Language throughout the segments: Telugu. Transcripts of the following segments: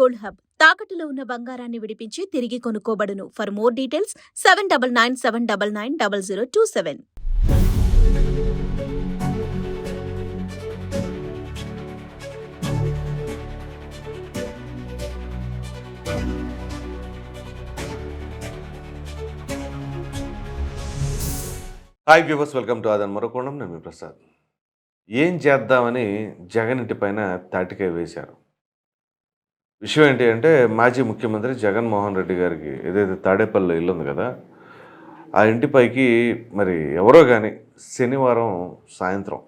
Gold hub. తాకట్టులో ఉన్న బంగారాన్ని విడిపించి తిరిగి కొనుక్కోబడును. For more details seven double nine seven double nine double zero two seven hi viewers welcome to Aadhan మరొకోణం నేను ప్రసాద్. ఏం చేద్దామని జగన్ ఇంటి పైన తాటికాయ వేశారు. విషయం ఏంటి అంటే మాజీ ముఖ్యమంత్రి జగన్మోహన్ రెడ్డి గారికి ఏదైతే తాడేపల్లి ఇల్లు ఉంది కదా ఆ ఇంటిపైకి మరి ఎవరో కానీ శనివారం సాయంత్రం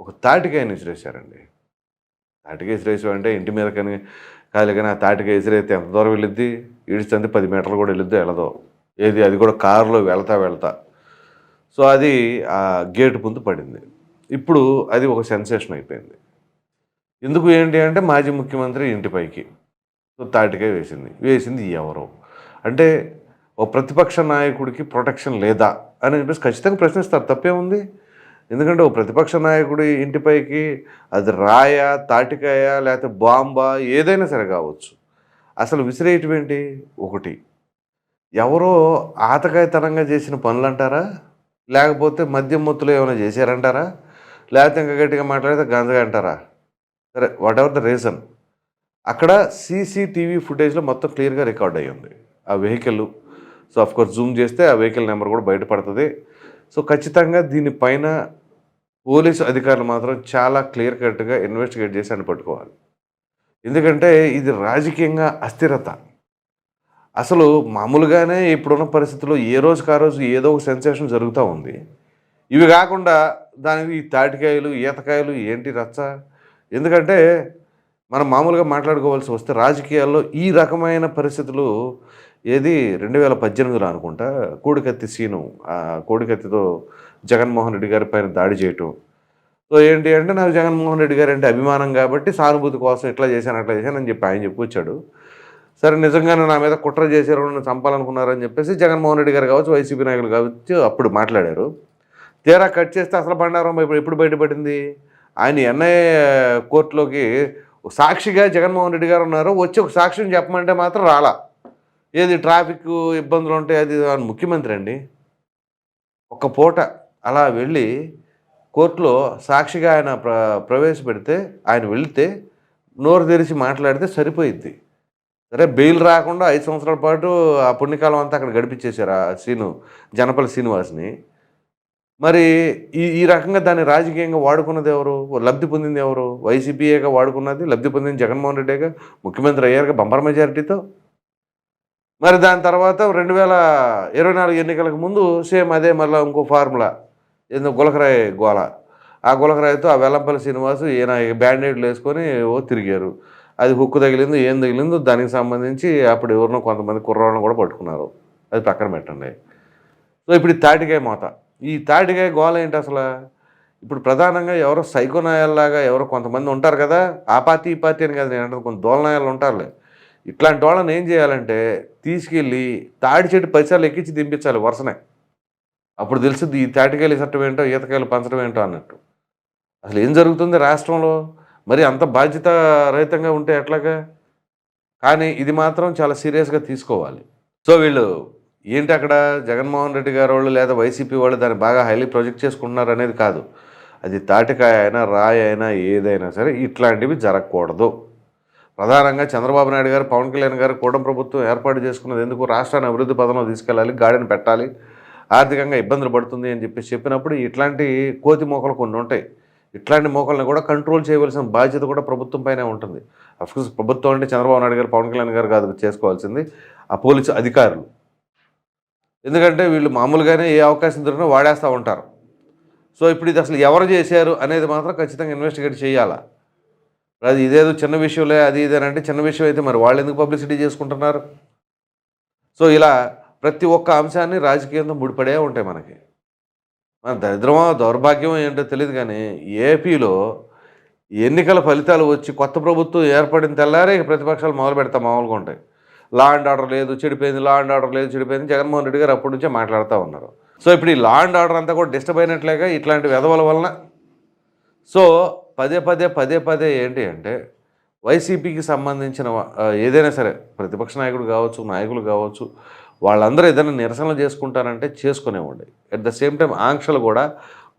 ఒక తాటికాయని విసిరేశారండి. తాటికాయ విసిరేసాం అంటే ఇంటి మీద కానీ కాదు కానీ ఆ తాటికాయ విసిరైతే ఎంత దూరం వెళ్ళిద్ది? ఈడిస్తే పది మీటర్లు కూడా వెళ్ళిద్దో వెళ్ళదో ఏది? అది కూడా కారులో వెళ్తా వెళ్తా. సో అది ఆ గేటు ముందు పడింది. ఇప్పుడు అది ఒక సెన్సేషన్ అయిపోయింది. ఎందుకు ఏంటి అంటే మాజీ ముఖ్యమంత్రి ఇంటిపైకి తాటికే తాటికాయ వేసింది. వేసింది ఎవరు. అంటే ఓ ప్రతిపక్ష నాయకుడికి ప్రొటెక్షన్ లేదా అని చెప్పేసి ఖచ్చితంగా ప్రశ్నిస్తారు. తప్పేముంది? ఎందుకంటే ఓ ప్రతిపక్ష నాయకుడి ఇంటిపైకి అది రాయ తాటికాయ లేకపోతే బాంబా ఏదైనా సరే కావచ్చు. అసలు విసిరేయటం ఏంటి? ఒకటి. ఎవరో ఆతకాయతనంగా చేసిన పనులు అంటారా లేకపోతే మద్యం మొత్తులు ఏమైనా చేశారంటారా? లేకపోతే ఇంకా గట్టిగా మాట్లాడితే గంజగా అంటారా? సరే వాట్ ఎవర్ ద రీజన్ అక్కడ సీసీటీవీ ఫుటేజ్లో మొత్తం క్లియర్గా రికార్డ్ అయ్యి ఉంది. ఆ vehicle so of course zoom చేస్తే ఆ వెహికల్ నెంబర్ కూడా బయటపడుతుంది. సో ఖచ్చితంగా దీనిపైన పోలీసు అధికారులు మాత్రం చాలా క్లియర్ కట్గా ఇన్వెస్టిగేట్ చేసి అని పట్టుకోవాలి. ఎందుకంటే ఇది రాజకీయంగా అస్థిరత. అసలు మామూలుగానే ఇప్పుడున్న పరిస్థితుల్లో ఏ రోజుకి ఆ రోజు ఏదో ఒక సెన్సేషన్ జరుగుతూ ఉంది. ఇవి కాకుండా దానికి ఈ తాటికాయలు ఈతకాయలు ఏంటి రచ్చ? ఎందుకంటే మనం మామూలుగా మాట్లాడుకోవాల్సి వస్తే రాజకీయాల్లో ఈ రకమైన పరిస్థితులు ఏది రెండు వేల పద్దెనిమిదిలో అనుకుంటా కోడికత్తి సీను కోడికత్తితో జగన్మోహన్ రెడ్డి గారి పైన దాడి చేయటం. సో ఏంటి అంటే నాకు జగన్మోహన్ రెడ్డి గారు అంటే అభిమానం కాబట్టి సానుభూతి కోసం ఇట్లా చేశాను అట్లా చేశాను అని చెప్పి ఆయన చెప్పుకొచ్చాడు. సరే నిజంగానే నా మీద కుట్ర చేశారు నన్ను చంపాలనుకున్నారని చెప్పేసి జగన్మోహన్ రెడ్డి గారు కావచ్చు వైసీపీ నాయకులు కావచ్చు అప్పుడు మాట్లాడారు. తీరా కట్ చేస్తే అసలు బండారం ఇప్పుడు ఎప్పుడు బయటపడింది? ఆయన ఎన్ఐఏ కోర్టులోకి సాక్షిగా జగన్మోహన్ రెడ్డి గారు ఉన్నారు. వచ్చి ఒక సాక్ష్యం చెప్పమంటే మాత్రం రాలా. ఏది ట్రాఫిక్ ఇబ్బందులు ఉంటాయి అది ముఖ్యమంత్రి అండి. ఒక పూట అలా వెళ్ళి కోర్టులో సాక్షిగా ఆయన ప్ర ప్రవేశపెడితే ఆయన వెళితే నోరు తెరిచి మాట్లాడితే సరిపోయిద్ది. సరే బెయిల్ రాకుండా ఐదు సంవత్సరాల పాటు ఆ పుణ్యకాలం అంతా అక్కడ గడిపించేశారు ఆ సీను జనపల్లి శ్రీనివాస్ని. మరి ఈ ఈ రకంగా దాన్ని రాజకీయంగా వాడుకున్నది ఎవరు? లబ్ధి పొందింది ఎవరు? వైసీపీఏగా వాడుకున్నది లబ్ధి పొందింది జగన్మోహన్ రెడ్డిగా ముఖ్యమంత్రి అయ్యారుగా బంపర్ మెజారిటీతో? మరి దాని తర్వాత రెండు వేల ఇరవై నాలుగు ఎన్నికలకు ముందు సేమ్ అదే మళ్ళీ ఇంకో ఫార్ములా. ఏందో గులకరాయ్ గోల. ఆ గులకరాయితో ఆ వెల్లంపల్లి శ్రీనివాస్ ఈయన బ్యాండేడ్లు వేసుకొని ఓ తిరిగారు. అది హుక్కు తగిలిందో ఏం తగిలిందో దానికి సంబంధించి అప్పుడు ఎవరినో కొంతమంది కుర్రాళ్ళను కూడా పట్టుకున్నారు. అది పక్కన పెట్టండి. సో ఇప్పుడు తాటికాయ మోత. ఈ తాటికాయ గోల ఏంటి అసలు? ఇప్పుడు ప్రధానంగా ఎవరో సైకోనాయాల్లాగా ఎవరో కొంతమంది ఉంటారు కదా ఆ పార్టీ ఈ పార్టీ అని కదా నేను అంటే కొంత దోలనాయాలు ఉంటారులే. ఇట్లాంటి వాళ్ళని ఏం చేయాలంటే తీసుకెళ్ళి తాడి చెట్టు పరిసరాలు ఎక్కించి దింపించాలి వరుసనే. అప్పుడు తెలుస్తుంది ఈ తాటికాయలు చట్టం ఏంటో ఈతకాయలు పంచడం ఏంటో అన్నట్టు. అసలు ఏం జరుగుతుంది రాష్ట్రంలో? మరి అంత బాధ్యత రహితంగా ఉంటే ఎట్లాగా? కానీ ఇది మాత్రం చాలా సీరియస్గా తీసుకోవాలి. సో వీళ్ళు ఏంటి అక్కడ జగన్మోహన్ రెడ్డి గారు వాళ్ళు లేదా వైసీపీ వాళ్ళు దాన్ని బాగా హైలీ ప్రొజెక్ట్ చేసుకుంటున్నారు అనేది కాదు. అది తాటికాయ అయినా రాయి అయినా ఏదైనా సరే ఇట్లాంటివి జరగకూడదు. ప్రధానంగా చంద్రబాబు నాయుడు గారు పవన్ కళ్యాణ్ గారు కూడం ప్రభుత్వం ఏర్పాటు చేసుకున్నది ఎందుకు? రాష్ట్రాన్ని అభివృద్ధి పదంలో తీసుకెళ్ళాలి గాడిని పెట్టాలి ఆర్థికంగా ఇబ్బందులు పడుతుంది అని చెప్పి చెప్పినప్పుడు ఇట్లాంటి కోతి మోకలు కొన్ని ఉంటాయి. ఇట్లాంటి మోకల్ని కూడా కంట్రోల్ చేయవలసిన బాధ్యత కూడా ప్రభుత్వం పైనే ఉంటుంది. అఫ్కోర్స్ ప్రభుత్వం అంటే చంద్రబాబు నాయుడు గారు పవన్ కళ్యాణ్ గారు కాదు చేసుకోవాల్సింది ఆ పోలీసు అధికారులు. ఎందుకంటే వీళ్ళు మామూలుగానే ఏ అవకాశం దొరికినా వాడేస్తూ ఉంటారు. సో ఇప్పుడు ఇది అసలు ఎవరు చేశారు అనేది మాత్రం ఖచ్చితంగా ఇన్వెస్టిగేట్ చేయాలా? అది ఇదేదో చిన్న విషయంలే అది ఇదేనంటే చిన్న విషయం అయితే మరి వాళ్ళు ఎందుకు పబ్లిసిటీ చేసుకుంటున్నారు? సో ఇలా ప్రతి ఒక్క అంశాన్ని రాజకీయంతో ముడిపడే ఉంటాయి మనకి. మన దరిద్రమో దౌర్భాగ్యమో ఏంటో తెలియదు కానీ ఏపీలో ఎన్నికల ఫలితాలు వచ్చి కొత్త ప్రభుత్వం ఏర్పడిన తెల్లారే ప్రతిపక్షాలు మొదలు పెడతా మామూలుగా ఉంటాయి. లా అండ్ ఆర్డర్ లేదు చెడిపోయింది లా అండ్ ఆర్డర్ లేదు చెడిపోయింది. జగన్మోహన్ రెడ్డి గారు అప్పటి నుంచే మాట్లాడుతూ ఉన్నారు. సో ఇప్పుడు ఈ లా అండ్ ఆర్డర్ అంతా కూడా డిస్టర్బ్ అయినట్లేగా ఇట్లాంటి వెధవల వలన? సో పదే పదే పదే పదే ఏంటి అంటే వైసీపీకి సంబంధించిన ఏదైనా సరే ప్రతిపక్ష నాయకుడు కావచ్చు నాయకులు కావచ్చు వాళ్ళందరూ ఏదైనా నిరసనలు చేసుకుంటారంటే చేసుకునేవ్వండి అట్ ద సేమ్ టైం ఆంక్షలు కూడా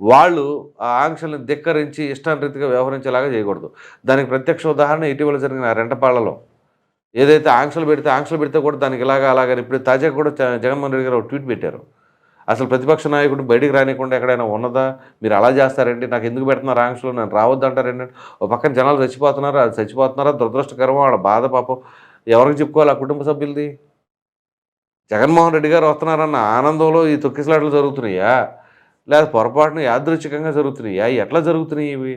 వాళ్ళు ఆ ఆంక్షల్ని ధిక్కరించి ఇష్టారీతిగా వ్యవహరించేలాగా చేయకూడదు. దానికి ప్రత్యక్ష ఉదాహరణ ఇటీవల జరిగిన రెంటపాళ్ళలో. ఏదైతే ఆంక్షలు పెడితే ఆంక్షలు పెడితే కూడా దానికి ఇలాగా అలాగని ఇప్పుడు తాజాగా కూడా జగన్మోహన్ రెడ్డి గారు ట్వీట్ పెట్టారు. అసలు ప్రతిపక్ష నాయకుడు బయటికి రానికుండా ఎక్కడైనా ఉన్నదా? మీరు అలా చేస్తారండి నాకు ఎందుకు పెడుతున్నారు ఆంక్షలు నేను రావద్దు అంటారండి ఒక పక్కన జనాలు చచ్చిపోతున్నారు? అది చచ్చిపోతున్నారా? దురదృష్టకరం వాళ్ళ బాధ పాపం. ఎవరికి చెప్పుకోవాలి ఆ కుటుంబ సభ్యులది? జగన్మోహన్ రెడ్డి గారు వస్తున్నారన్న ఆనందంలో ఈ తొక్కిసలాటలు జరుగుతున్నాయా? లేదా పొరపాటున యాదృచ్ఛికంగా జరుగుతున్నాయా? ఎట్లా జరుగుతున్నాయి ఇవి?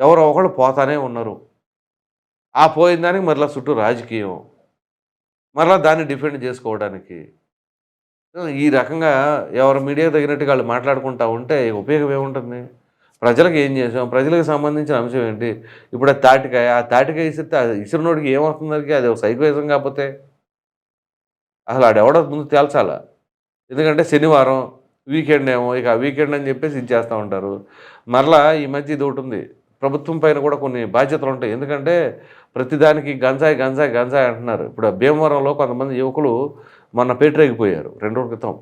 ఎవరో ఒకళ్ళు పోతానే ఉన్నారు. ఆ పోయిన దానికి మరలా చుట్టూ రాజకీయం మరలా దాన్ని డిఫెండ్ చేసుకోవడానికి. ఈ రకంగా ఎవరు మీడియా తగినట్టుగా వాళ్ళు మాట్లాడుకుంటా ఉంటే ఉపయోగం ఏముంటుంది? ప్రజలకు ఏం చేసాం? ప్రజలకు సంబంధించిన అంశం ఏంటి? ఇప్పుడు ఆ తాటికాయ ఆ తాటికాయ ఇస్తే ఆ ఇసిరినోడికి ఏమవుతుంది అది ఒక సైకోయిజం కాకపోతే? అసలు ఆడెవడో ముందు తేల్చాలా? ఎందుకంటే శనివారం వీకెండ్ ఏమో ఇక వీకెండ్ అని చెప్పేసి ఇచ్చేస్తూ ఉంటారు. మరలా ఈ మధ్య ఇది ఒకటి ఉంది. ప్రభుత్వం పైన కూడా కొన్ని బాధ్యతలు ఉంటాయి. ఎందుకంటే ప్రతిదానికి గంజాయి గంజాయి గంజాయి అంటున్నారు. ఇప్పుడు భీమవరంలో కొంతమంది యువకులు మొన్న పేటరేగిపోయారు రెండు రోజుల క్రితం.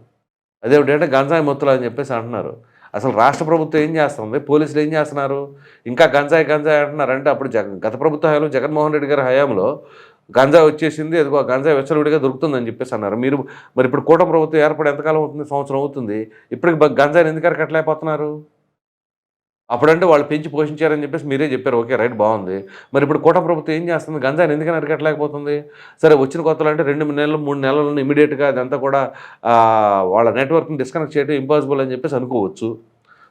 అదేమిటంటే గంజాయి మొత్తులు అని చెప్పేసి అంటున్నారు. అసలు రాష్ట్ర ప్రభుత్వం ఏం చేస్తుంది? పోలీసులు ఏం చేస్తున్నారు? ఇంకా గంజాయి గంజాయి అంటున్నారు. అంటే అప్పుడు జగ గత ప్రభుత్వ హయాంలో జగన్మోహన్ రెడ్డి గారి హయాంలో గంజాయి వచ్చేసింది. అదిగో గంజాయి వెచ్చలవిడిగా దొరుకుతుందని చెప్పేసి అన్నారు. మీరు మరి ఇప్పుడు కూటమి ప్రభుత్వం ఏర్పడి ఎంతకాలం అవుతుంది? సంవత్సరం అవుతుంది. ఇప్పటికి గంజాయిని ఎందుకు అరకట్లేకపోతున్నారు అప్పుడంటే వాళ్ళు పెంచి పోషించారని చెప్పేసి మీరే చెప్పారు. ఓకే రైట్ బాగుంది. మరి ఇప్పుడు కోట ప్రభుత్వం ఏం చేస్తుంది? గంజాని ఎందుకని అరికట్టలేకపోతుంది? సరే వచ్చిన కొత్తలు అంటే రెండు నెలలు మూడు నెలలను ఇమీడియట్గా అదంతా కూడా వాళ్ళ నెట్వర్క్ని డిస్కనెక్ట్ చేయడం ఇంపాసిబుల్ అని చెప్పేసి అనుకోవచ్చు.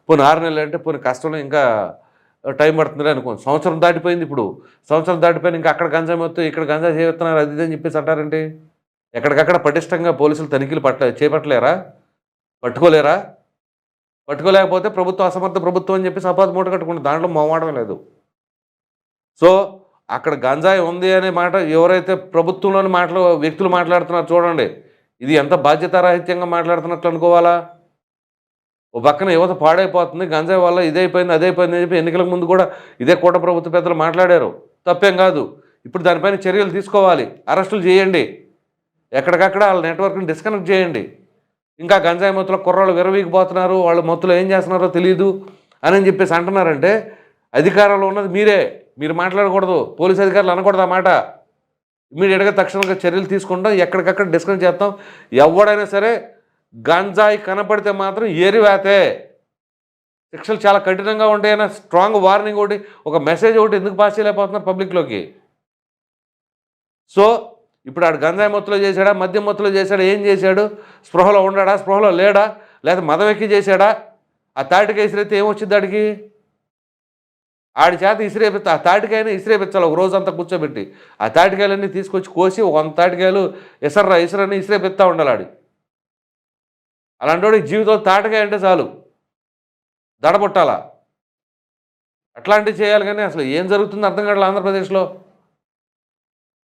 పోనీ ఆరు నెలలు అంటే పోనీ కష్టంలో ఇంకా టైం పడుతుంది అనుకోండి సంవత్సరం దాటిపోయింది ఇప్పుడు. సంవత్సరం దాటిపోయిన ఇంకా అక్కడ గంజా మొత్తం ఇక్కడ గంజా చేస్తున్నారు అది ఇది అని చెప్పేసి అంటారంటే? ఎక్కడికక్కడ పటిష్టంగా పోలీసులు తనిఖీలు పట్ట చేపట్టలేరా? పట్టుకోలేరా? పట్టుకోలేకపోతే ప్రభుత్వం అసమర్థ ప్రభుత్వం అని చెప్పేసి అపాధ మూట కట్టుకుంటుంది దాంట్లో మొహమాటమే లేదు. సో అక్కడ గంజాయి ఉంది అనే మాట ఎవరైతే ప్రభుత్వంలోని మాటలు వ్యక్తులు మాట్లాడుతున్నారు చూడండి. ఇది ఎంత బాధ్యతారాహిత్యంగా మాట్లాడుతున్నట్లు అనుకోవాలా? ఓ పక్కన యువత పాడైపోతుంది గంజాయి వల్ల ఇదైపోయింది అదైపోయింది అని చెప్పి ఎన్నికల ముందు కూడా ఇదే కూట ప్రభుత్వ పెద్దలు మాట్లాడారు. తప్పేం కాదు. ఇప్పుడు దానిపైన చర్యలు తీసుకోవాలి. అరెస్టులు చేయండి. ఎక్కడికక్కడ వాళ్ళ నెట్వర్క్ని డిస్కనెక్ట్ చేయండి. ఇంకా గంజాయి మొత్తులు కుర్రాళ్ళు విరవీకిపోతున్నారు వాళ్ళు మొత్తులు ఏం చేస్తున్నారో తెలియదు అని చెప్పేసి అంటున్నారంటే అధికారంలో ఉన్నది మీరే. మీరు మాట్లాడకూడదు. పోలీస్ అధికారులు అనకూడదు ఆ మాట. ఇమీడియట్గా తక్షణంగా చర్యలు తీసుకుంటాం ఎక్కడికక్కడ డిస్కస్ చేస్తాం. ఎవడైనా సరే గంజాయి కనపడితే మాత్రం ఏరివేతే. శిక్షలు చాలా కఠినంగా ఉంటాయన్న స్ట్రాంగ్ వార్నింగ్ ఒకటి ఒక మెసేజ్ ఒకటి ఎందుకు పాస్ చేయలేకపోతున్నారు పబ్లిక్లోకి సో ఇప్పుడు ఆడు గంజాయి మొత్తులో చేశాడా మద్యం మొత్తులో చేశాడా ఏం చేశాడు? స్పృహలో ఉండడా స్పృహలో లేడా? లేదా మదం చేశాడా? ఆ తాటికాయ ఇసిరేస్తే ఏమొచ్చింది ఆడికి? ఆడి చేత ఇసిరేపిస్తా ఆ తాటికాయని ఇసిరేపించాలి ఒక రోజంతా కూర్చోబెట్టి. ఆ తాటికాయలన్నీ తీసుకొచ్చి కోసి ఒక వంద తాటికాయలు ఇసర్రా ఇసరని ఇసిరేపిస్తా ఉండాలి ఆడి. అలాంటి వాడికి జీవితం తాటకాయ అంటే చాలు. దడబొట్టాలా? అట్లాంటివి చేయాలి కానీ అసలు ఏం జరుగుతుందో అర్థం కావట్లేదు ఆంధ్రప్రదేశ్లో.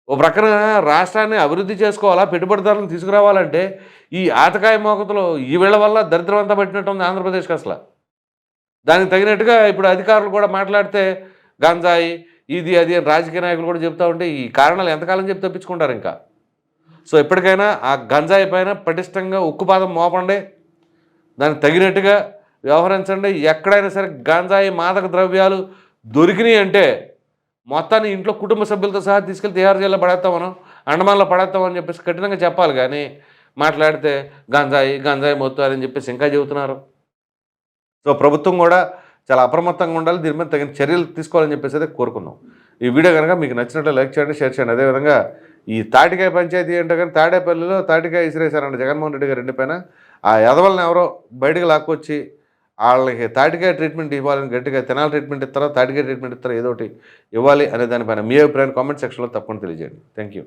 ఓ ప్రక్కన రాష్ట్రాన్ని అభివృద్ధి చేసుకోవాలా పెట్టుబడిదారులను తీసుకురావాలంటే ఈ ఆతకాయ మోకతలో ఈ వీళ్ళ వల్ల దరిద్రం అంతా పట్టినట్టు ఉంది ఆంధ్రప్రదేశ్కి అసలు. దానికి తగినట్టుగా ఇప్పుడు అధికారులు కూడా మాట్లాడితే గంజాయి ఇది అది అని రాజకీయ నాయకులు కూడా చెప్తా ఉంటే ఈ కారణాలు ఎంతకాలం చెప్పి తప్పించుకుంటారు ఇంకా. సో ఎప్పటికైనా ఆ గంజాయి పైన పటిష్టంగా ఉక్కుపాదం మోపండి. దానికి తగినట్టుగా వ్యవహరించండి. ఎక్కడైనా సరే గంజాయి మాదక ద్రవ్యాలు దొరికినాయి అంటే మొత్తాన్ని ఇంట్లో కుటుంబ సభ్యులతో సహా తీసుకెళ్ళి తిహార్ జైల్లో పడేస్తాం మనం అండమాన్లో పడేస్తాం అని చెప్పేసి కఠినంగా చెప్పాలి కానీ మాట్లాడితే గంజాయి గంజాయి మొత్తం అని చెప్పేసి ఇంకా చెబుతున్నారు. సో ప్రభుత్వం కూడా చాలా అప్రమత్తంగా ఉండాలి దీని మీద తగిన చర్యలు తీసుకోవాలని చెప్పేసి అయితే కోరుకున్నాం. ఈ వీడియో కనుక మీకు నచ్చినట్లు లైక్ చేయండి షేర్ చేయండి. అదేవిధంగా ఈ తాటికాయ పంచాయతీ ఏంటో కానీ తాడేపల్లిలో తాటికాయ ఇసిరేశారంట జగన్మోహన్ రెడ్డి గారి ఇంటి ఆ ఎదవల్ని ఎవరో బయటకు లాక్కొచ్చి వాళ్ళకి తాటికాయ ట్రీట్మెంట్ ఇవ్వాలని గట్టిగా తినాలి ట్రీట్మెంట్ ఇస్తారా తాటికాయ ట్రీట్మెంట్ ఇస్తారా ఏదో ఒకటి ఇవ్వాలి అనే దానిపైన మీ అభిప్రాయం కామెంట్ సెక్షన్లో తప్పకుండా తెలియజేయండి. Thank you